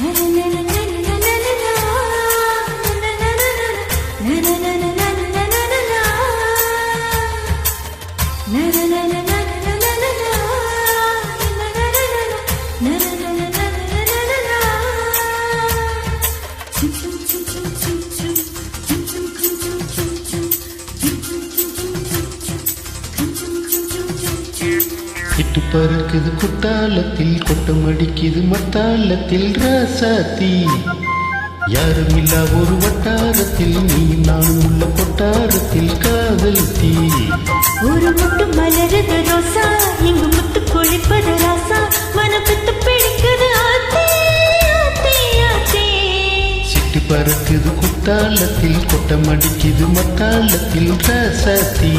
na na na na இட்டு பறக்குது குத்தாலத்தில் கொட்டம் அடிக்குது மத்தாலத்தில் ராசாத்தி. யாரும் இல்லா ஒரு வட்டாரத்தில் நீ நானும் உள்ள கொட்டாரத்தில் காதல் தீ. ஒரு முட்டு மலருது ரோசா இங்கு முத்து குளிப்பது ராசா. மனப்பத்து பிடிக்குது சிட்டு பறக்குது குத்தாலத்தில் கொட்டம் அடிக்குது மத்தாலத்தில் ராசாத்தி.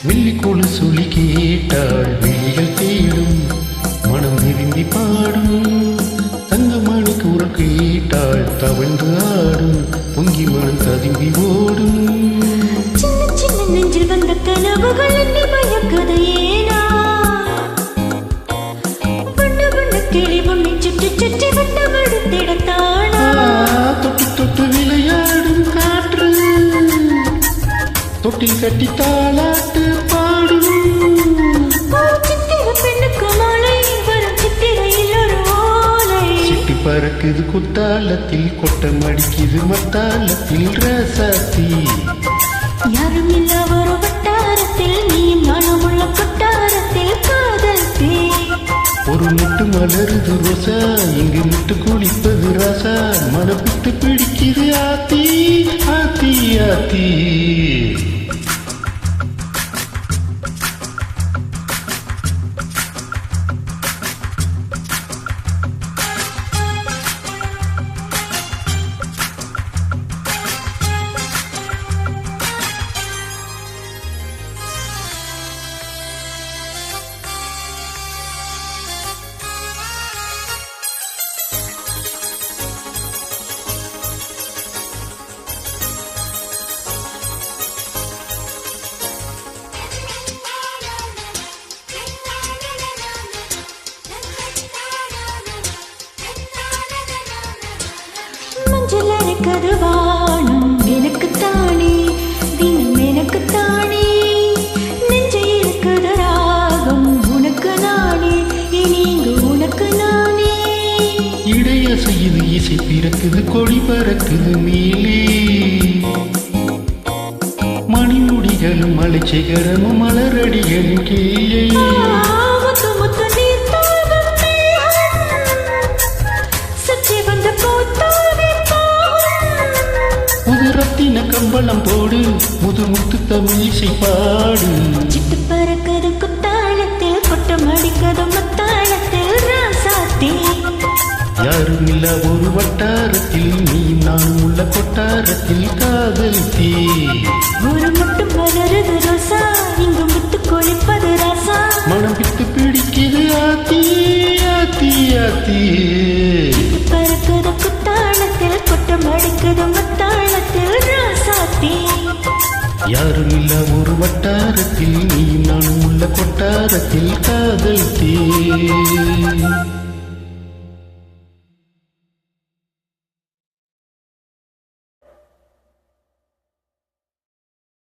வெள்ளிக்குழு சுழி கேட்டாள் விழிகள் தேடும் மனம் விரும்பி பாடும். தங்கமணி குரல் கேட்டாள் தவழ்ந்து ஆடும் பொங்கி மனம் ததும்பி ஓடும். சின்ன சின்ன நெஞ்சில் வந்த கனவுகள் என்னை மயக்குது ஏனா வண்ண வண்ண கிளி உன்னை சுற்றி சுற்றி வட்டம் எடுத்திடத்தானா ஆ, தொட்டு தொட்டு விளையாடும் காற்று. தொட்டில் கட்டி பறக்குது குத்தாலத்தில் கொட்டம் அடிக்குது மத்தாலத்தில் ரசாத்தி. யாரும் இல்லா ஒரு வட்டாரத்தில் நீ நானும் உள்ள கொட்டாரத்தில் காதல் தே ஒரு முட்டு மலருது ரோசா இங்கு முட்டு குளிப்பது ராசா மனப்பிட்டு பிடிக்குது ஆத்தி ஆத்தி ஆத்தி. மஞ்சள் அரைக்கது எனக்குத்தானே தினம் எனக்குத்தானே. நெஞ்சை இருக்குது ராகம் உனக்கு நானே இனி உனக்கு நானே. இடைய இசை பிறக்குது கொடி பறக்குது மேலே. மணிமுடிகளும் மலைச்சிகரமும் மலரடிகளும் கீழே. ரத்தின கம்பளம் போடு. முது முத்து தமிழ் இசை பாடு. சிட்டு பறக்குது குத்தாலத்தில் கொட்டம் அடிக்கது முத்தாலத்தில் ராசாத்தே. யாரும் இல்ல ஒரு வட்டாரத்தில். நீ நான் உள்ள கொட்டாரத்தில் காதல் தீ. ஒரு முட்டு மலருது ரோசா